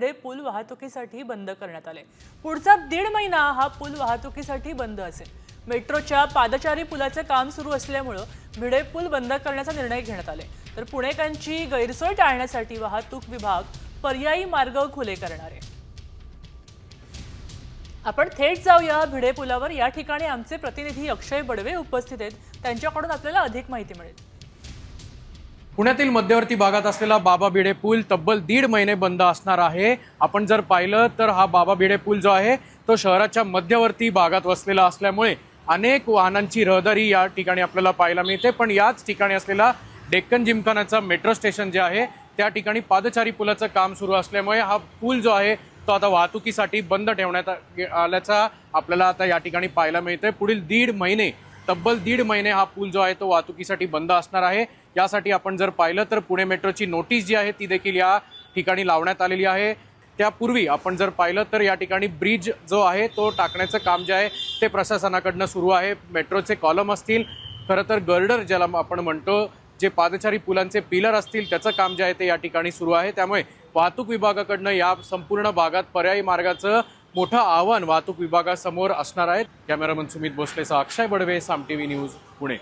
भिडे पूल वाहतुकीसाठी बंद करण्यात आले. पुढचा दीड महिना हा पूल वाहतुकीसाठी बंद असेल. मेट्रोच्या पादचारी पुलाचे काम सुरू असल्यामुळं भिडे पूल बंद करण्याचा निर्णय घेण्यात आले. तर पुणेकरांची गैरसोय टाळण्यासाठी वाहतूक विभाग पर्यायी मार्ग खुले करणार. आहे आपण थेट जाऊया भिडे पुलावर. या ठिकाणी आमचे प्रतिनिधी अक्षय बडवे उपस्थित आहेत. त्यांच्याकडून आपल्याला अधिक माहिती मिळेल. पुण्यातील मध्यवर्ती भागात असलेला बाबा भिडे पूल तब्बल दीड महिने बंद असणार आहे. आपण जर पाहिलं तर हा बाबा भिडे पूल जो आहे तो शहराच्या मध्यवर्ती भागात वसलेला असल्यामुळे अनेक वाहनांची रहदारी या ठिकाणी आपल्याला पाहायला मिळते. पण याच ठिकाणी असलेला डेक्कन जिमखानाचा मेट्रो स्टेशन जे आहे त्या ठिकाणी पादचारी पुलाचं काम सुरू असल्यामुळे हा पूल जो आहे तो आता वाहतुकीसाठी बंद ठेवण्यात आल्याचा आपल्याला आता या ठिकाणी पाहायला मिळतंय. पुढील दीड महिने तब्बल दीड महिने हा पूल जो आहे तो वाहतुकीसाठी बंद असणार आहे. यासाठी आपण जर पाहिलं तर पुणे मेट्रोची नोटीस जी आहे ती देखील या ठिकाणी लावण्यात आलेली आहे. त्यापूर्वी आपण जर पाहिलं तर या ठिकाणी ब्रिज जो आहे तो टाकण्याचं काम जे आहे ते प्रशासनाकडनं सुरू आहे. मेट्रोचे कॉलम असतील खरं तर गर्डर ज्याला आपण म्हणतो जे पादचारी पुलांचे पिलर असतील त्याचं काम जे आहे ते या ठिकाणी सुरू आहे. त्यामुळे वाहतूक विभागाकडनं या संपूर्ण भागात पर्यायी मार्गाचं मोठं आव्हान वाहतूक विभागासमोर असणार आहे. Cameraman Sumit भोसलेचा Akshay Badve Saam T V news Pune.